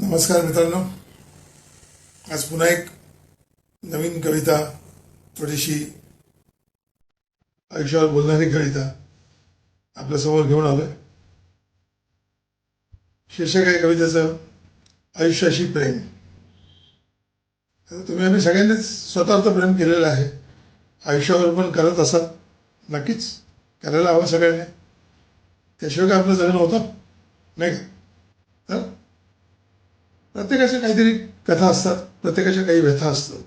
नमस्कार मित्रांनो. आज पुन्हा एक नवीन कविता थोडीशी आयुष्यावर बोलणारी कविता आपल्यासमोर घेऊन आलोय. शीर्षक आहे कवितेचं आयुष्याशी प्रेम. तुम्ही आम्ही सगळ्यांनीच स्वतःवर प्रेम केलेलं आहे. आयुष्यावर पण करत असाल नक्कीच करायला हवं सगळ्यांनी. त्याशिवाय काय आपलं जगणं होतं? नाही का? तर प्रत्येकाच्या काहीतरी कथा असतात प्रत्येकाच्या काही व्यथा असतात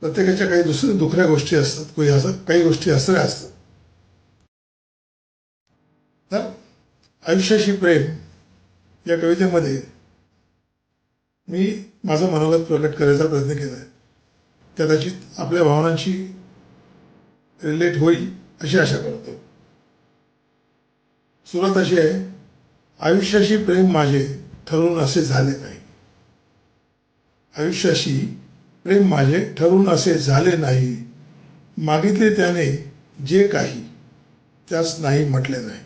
प्रत्येकाच्या काही दुसऱ्या दुखऱ्या गोष्टी असतात कोणी असं काही गोष्टी हसऱ्या असतात. तर आयुष्याशी प्रेम या कवितेमध्ये मी माझं मनोगत प्रकट करायचा प्रयत्न केला आहे. कदाचित आपल्या भावनांशी रिलेट होईल अशी आशा करतो. सुरुवात अशी आहे आयुष्याशी प्रेम माझे ठरून असे झाले नाही. आयुष्याशी प्रेम माझे ठरून असे झाले नाही. मागितले त्याने जे काही त्यास नाही म्हटले नाही.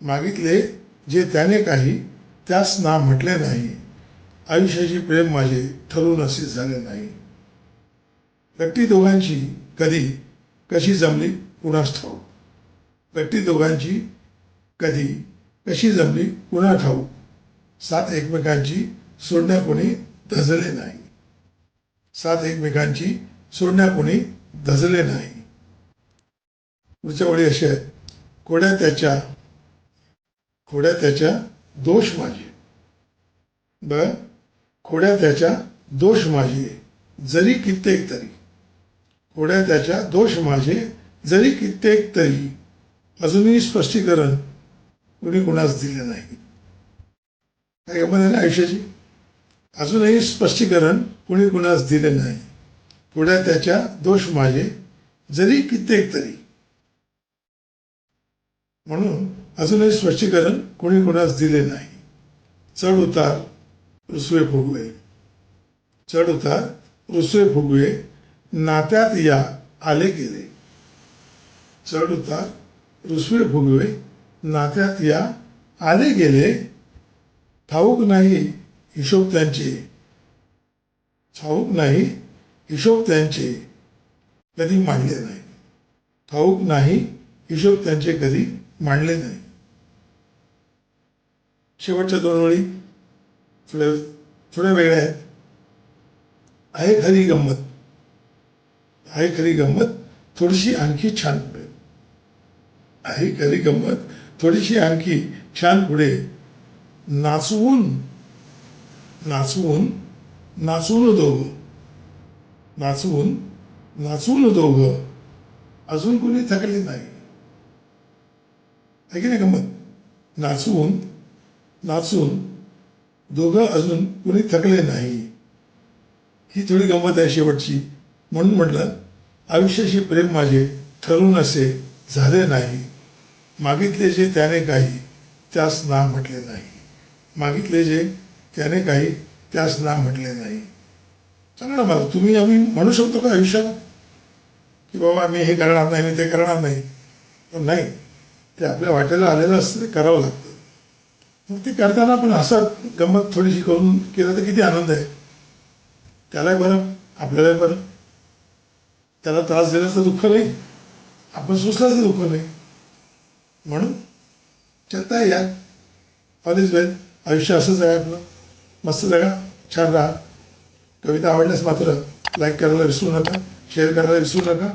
मागितले जे त्याने काही त्यास ना म्हटले नाही. आयुष्याशी प्रेम माझे ठरून असे झाले नाही. गट्टी दोघांची कधी कशी जमली कुणास ठाऊ गट्टी दोघांची कधी कशी जमली कुणा ठाऊ सात एकमेकांची सोडण्या कोणी धजले नाही. सात एकमेकांची सोडण्या कोणी धजले नाही. पुढच्या ओळी अशी आहेत. खोड्या त्याच्या खोड्या त्याच्या दोष माझे. बर? खोड्या त्याच्या दोष माझे जरी कित्येक तरी. खोड्या त्याच्या दोष माझे जरी कित्येक तरी. अजूनही स्पष्टीकरण कुणी कुणास दिले नाही. काय गमत आहे ना आयुष्याची? अजूनही स्पष्टीकरण कुणी कुणास दिले नाही. पुढे त्याच्या दोष माझे जरी कित्येक तरी. म्हणून अजूनही स्पष्टीकरण कुणी कुणास दिले नाही. चढ उतार रुसवे फुगवे. चढ उतार रुसवे फुगवे नात्यात या आले गेले. चढ उतार रुसवे फुगवे नात्यात या आले गेले. ठाऊक नाही हिशोब त्यांचे. ठाऊक नाही हिशोब त्यांचे. कधी मांडले नाही. ठाऊक नाही हिशोब त्यांचे कधी मांडले नाही. शेवटच्या दोन ओळी थोड्या थोड्या वेगळ्या आहेत. आहे खरी गंमत. आहे खरी गंमत थोडीशी आणखी छान पुढे. आहे खरी गंमत थोडीशी आणखी छान पुढे. नाचवून नाचवून नाचून दोघं. नाचवून नाचून दोघं. अजून कोणी थकले नाही. आहे की नाही गंमत? नाचवून नाचून दोघं अजून कोणी थकले नाही. ही थोडी गंमत आहे शेवटची. म्हणून म्हटलं आयुष्याशी प्रेम माझे ठरून असे झाले नाही. मागितले जे त्याने काही त्यास ना म्हटले नाही. मागितले जे त्याने काही त्यास ना म्हटले नाही. सांगा ना मला तुम्ही आम्ही म्हणू शकतो का आयुष्यात की बाबा मी हे करणार नाही मी ते करणार नाही. पण नाही ते आपल्या वाटेला आलेलं असतं ते करावं लागतं. मग ते करताना आपण असं गंमत थोडीशी करून केलं तर किती आनंद आहे. त्यालाही बरं आपल्यालाही बरं. त्याला त्रास दिला तर दुःख नाही. आपण सुचलं तर दुःख नाही. म्हणून चलता या. यार ऑल इज वेल आयुष्य असंच आहे आपलं. मस्त जगा छान राहा. कविता आवडल्यास मात्र लाईक करायला विसरू नका शेअर करायला विसरू नका.